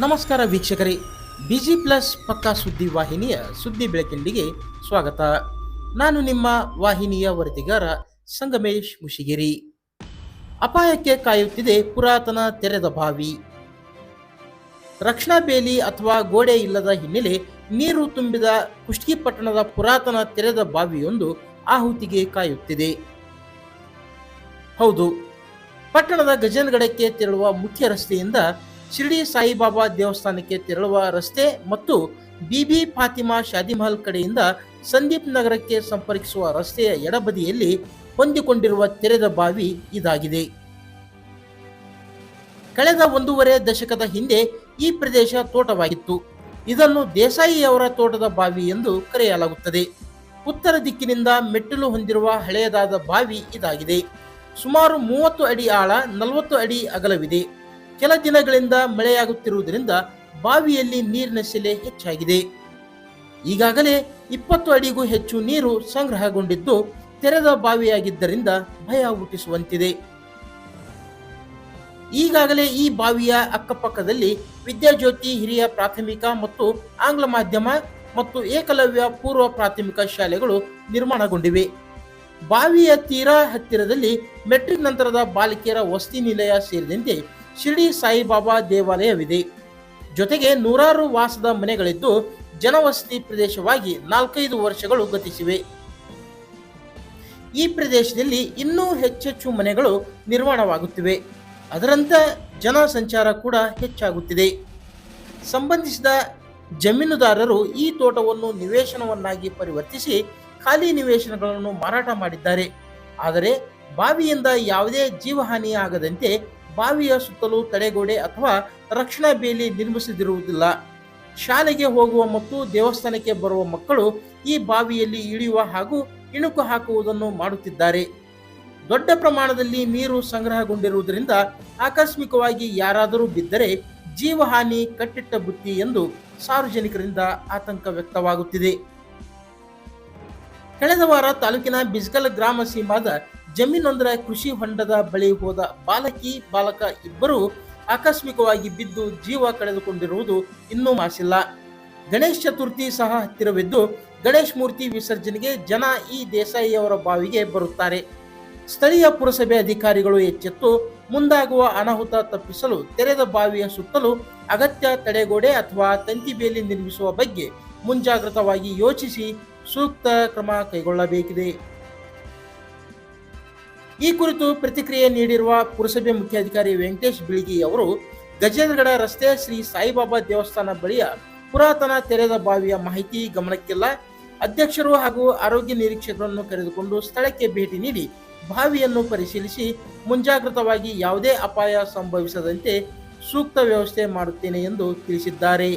ನಮಸ್ಕಾರ ವೀಕ್ಷಕರೇ, busy plus ಪಕ್ಕಾ ಸುದ್ದಿ ವಾಹಿನಿಯ ಸುದ್ದಿ ಬೆಳಕಿಂಡಿಗೆ ಸ್ವಾಗತ. ನಾನು ನಿಮ್ಮ ವಾಹಿನಿಯ ವರದಿಗಾರ ಸಂಗಮೇಶ್ ಮುಶಿಗಿರಿ ಅಪಾಯಕ್ಕೆ ಕಾಯುತ್ತಿದೆ ಪುರಾತನ ತೆರೆದ ಬಾವಿ. ರಕ್ಷಣಾ ಬೇಲಿ ಅಥವಾ ಗೋಡೆ ಇಲ್ಲದ ಹಿನ್ನೆಲೆ ನೀರು ತುಂಬಿದ ಕುಷ್ಟಗಿ ಪಟ್ಟಣದ ಪುರಾತನ ತೆರೆದ ಬಾವಿಯೊಂದು ಆಹುತಿಗೆ ಕಾಯುತ್ತಿದೆ. ಹೌದು, ಪಟ್ಟಣದ ಗಜನಗಡಕ್ಕೆ ತೆರಳುವ ಮುಖ್ಯ ರಸ್ತೆಯಿಂದ ಶಿರ್ಡಿ ಸಾಯಿಬಾಬಾ ದೇವಸ್ಥಾನಕ್ಕೆ ತೆರಳುವ ರಸ್ತೆ ಮತ್ತು ಬಿಬಿ ಫಾತಿಮಾ ಶಾದಿಮಹಲ್ ಕಡೆಯಿಂದ ಸಂದೀಪ್ ನಗರಕ್ಕೆ ಸಂಪರ್ಕಿಸುವ ರಸ್ತೆಯ ಎಡಬದಿಯಲ್ಲಿ ಹೊಂದಿಕೊಂಡಿರುವ ತೆರೆದ ಬಾವಿ ಇದಾಗಿದೆ. ಕಳೆದ ಒಂದೂವರೆ ದಶಕದ ಹಿಂದೆ ಈ ಪ್ರದೇಶ ತೋಟವಾಗಿತ್ತು. ಇದನ್ನು ದೇಸಾಯಿಯವರ ತೋಟದ ಬಾವಿ ಎಂದು ಕರೆಯಲಾಗುತ್ತದೆ. ಉತ್ತರ ದಿಕ್ಕಿನಿಂದ ಮೆಟ್ಟಿಲು ಹೊಂದಿರುವ ಹಳೆಯದಾದ ಬಾವಿ ಇದಾಗಿದೆ. ಸುಮಾರು ಮೂವತ್ತು ಅಡಿ ಆಳ, ನಲವತ್ತು ಅಡಿ ಅಗಲವಿದೆ. ಕೆಲ ದಿನಗಳಿಂದ ಮಳೆಯಾಗುತ್ತಿರುವುದರಿಂದ ಬಾವಿಯಲ್ಲಿ ನೀರಿನ ಶಿಲೆ ಹೆಚ್ಚಾಗಿದೆ. ಈಗಾಗಲೇ ಇಪ್ಪತ್ತು ಅಡಿಗೂ ಹೆಚ್ಚು ನೀರು ಸಂಗ್ರಹಗೊಂಡಿದ್ದು ತೆರೆದ ಬಾವಿಯಾಗಿದ್ದರಿಂದ ಭಯ ಹುಟ್ಟಿಸುವಂತಿದೆ. ಈಗಾಗಲೇ ಈ ಬಾವಿಯ ಅಕ್ಕಪಕ್ಕದಲ್ಲಿ ವಿದ್ಯಾಜ್ಯೋತಿ ಹಿರಿಯ ಪ್ರಾಥಮಿಕ ಮತ್ತು ಆಂಗ್ಲ ಮಾಧ್ಯಮ ಮತ್ತು ಏಕಲವ್ಯ ಪೂರ್ವ ಪ್ರಾಥಮಿಕ ಶಾಲೆಗಳು ನಿರ್ಮಾಣಗೊಂಡಿವೆ. ಬಾವಿಯ ತೀರಾ ಹತ್ತಿರದಲ್ಲಿ ಮೆಟ್ರಿಕ್ ನಂತರದ ಬಾಲಕಿಯರ ವಸತಿ ನಿಲಯ ಸೇರಿದಂತೆ ಶಿರ್ಡಿ ಸಾಯಿಬಾಬಾ ದೇವಾಲಯವಿದೆ. ಜೊತೆಗೆ ನೂರಾರು ವಾಸದ ಮನೆಗಳಿದ್ದು ಜನವಸತಿ ಪ್ರದೇಶವಾಗಿ ನಾಲ್ಕೈದು ವರ್ಷಗಳು ಗತಿಸಿವೆ. ಈ ಪ್ರದೇಶದಲ್ಲಿ ಇನ್ನೂ ಹೆಚ್ಚೆಚ್ಚು ಮನೆಗಳು ನಿರ್ಮಾಣವಾಗುತ್ತಿವೆ. ಅದರಂತೆ ಜನ ಸಂಚಾರ ಕೂಡ ಹೆಚ್ಚಾಗುತ್ತಿದೆ. ಸಂಬಂಧಿಸಿದ ಜಮೀನುದಾರರು ಈ ತೋಟವನ್ನು ನಿವೇಶನವನ್ನಾಗಿ ಪರಿವರ್ತಿಸಿ ಖಾಲಿ ನಿವೇಶನಗಳನ್ನು ಮಾರಾಟ ಮಾಡಿದ್ದಾರೆ. ಆದರೆ ಬಾವಿಯಿಂದ ಯಾವುದೇ ಜೀವಹಾನಿ ಆಗದಂತೆ ಬಾವಿಯ ಸುತ್ತಲೂ ತಡೆಗೋಡೆ ಅಥವಾ ರಕ್ಷಣಾ ಬೇಲಿ ನಿರ್ಮಿಸದಿರುವುದಿಲ್ಲ. ಶಾಲೆಗೆ ಹೋಗುವ ಮತ್ತು ದೇವಸ್ಥಾನಕ್ಕೆ ಬರುವ ಮಕ್ಕಳು ಈ ಬಾವಿಯಲ್ಲಿ ಇಳಿಯುವ ಹಾಗೂ ಇಣುಕು ಹಾಕುವುದನ್ನು ಮಾಡುತ್ತಿದ್ದಾರೆ. ದೊಡ್ಡ ಪ್ರಮಾಣದಲ್ಲಿ ನೀರು ಸಂಗ್ರಹಗೊಂಡಿರುವುದರಿಂದ ಆಕಸ್ಮಿಕವಾಗಿ ಯಾರಾದರೂ ಬಿದ್ದರೆ ಜೀವಹಾನಿ ಕಟ್ಟಿಟ್ಟ ಬುತ್ತಿ ಎಂದು ಸಾರ್ವಜನಿಕರಿಂದ ಆತಂಕ ವ್ಯಕ್ತವಾಗುತ್ತಿದೆ. ಕಳೆದ ವಾರ ತಾಲೂಕಿನ ಬಿಜ್ಗಲ್ ಗ್ರಾಮ ಸೀಮಾದ ಜಮೀನೊಂದರ ಕೃಷಿ ಹೊಂಡದ ಬಳಿ ಹೋದ ಬಾಲಕಿ, ಬಾಲಕ ಇಬ್ಬರು ಆಕಸ್ಮಿಕವಾಗಿ ಬಿದ್ದು ಜೀವ ಕಳೆದುಕೊಂಡಿರುವುದು ಇನ್ನೂ ಮಾಸಿಲ್ಲ. ಗಣೇಶ್ ಚತುರ್ಥಿ ಸಹ ಹತ್ತಿರವಿದ್ದು, ಗಣೇಶ್ ಮೂರ್ತಿ ವಿಸರ್ಜನೆಗೆ ಜನ ಈ ದೇಸಾಯಿಯವರ ಬಾವಿಗೆ ಬರುತ್ತಾರೆ. ಸ್ಥಳೀಯ ಪುರಸಭೆ ಅಧಿಕಾರಿಗಳು ಎಚ್ಚೆತ್ತು, ಮುಂದಾಗುವ ಅನಾಹುತ ತಪ್ಪಿಸಲು ತೆರೆದ ಬಾವಿಯ ಸುತ್ತಲೂ ಅಗತ್ಯ ತಡೆಗೋಡೆ ಅಥವಾ ತಂತಿ ಬೇಲಿ ನಿರ್ಮಿಸುವ ಬಗ್ಗೆ ಮುಂಜಾಗ್ರತವಾಗಿ ಯೋಚಿಸಿ ಸೂಕ್ತ ಕ್ರಮ ಕೈಗೊಳ್ಳಬೇಕಿದೆ. ಈ ಕುರಿತು ಪ್ರತಿಕ್ರಿಯೆ ನೀಡಿರುವ ಪುರಸಭೆ ಮುಖ್ಯಾಧಿಕಾರಿ ವೆಂಕಟೇಶ್ ಬಿಳಿಗಿ ಅವರು, ಗಜೇಂದ್ರಗಡ ರಸ್ತೆ ಶ್ರೀ ಸಾಯಿಬಾಬಾ ದೇವಸ್ಥಾನ ಬಳಿಯ ಪುರಾತನ ತೆರೆದ ಬಾವಿಯ ಮಾಹಿತಿ ಗಮನಕ್ಕಿಲ್ಲ ಅಧ್ಯಕ್ಷರು ಹಾಗೂ ಆರೋಗ್ಯ ನಿರೀಕ್ಷಕರನ್ನು ಕರೆದುಕೊಂಡು ಸ್ಥಳಕ್ಕೆ ಭೇಟಿ ನೀಡಿ ಬಾವಿಯನ್ನು ಪರಿಶೀಲಿಸಿ ಮುಂಜಾಗ್ರತವಾಗಿ ಯಾವುದೇ ಅಪಾಯ ಸಂಭವಿಸದಂತೆ ಸೂಕ್ತ ವ್ಯವಸ್ಥೆ ಮಾಡುತ್ತೇನೆ ಎಂದು ತಿಳಿಸಿದ್ದಾರೆ.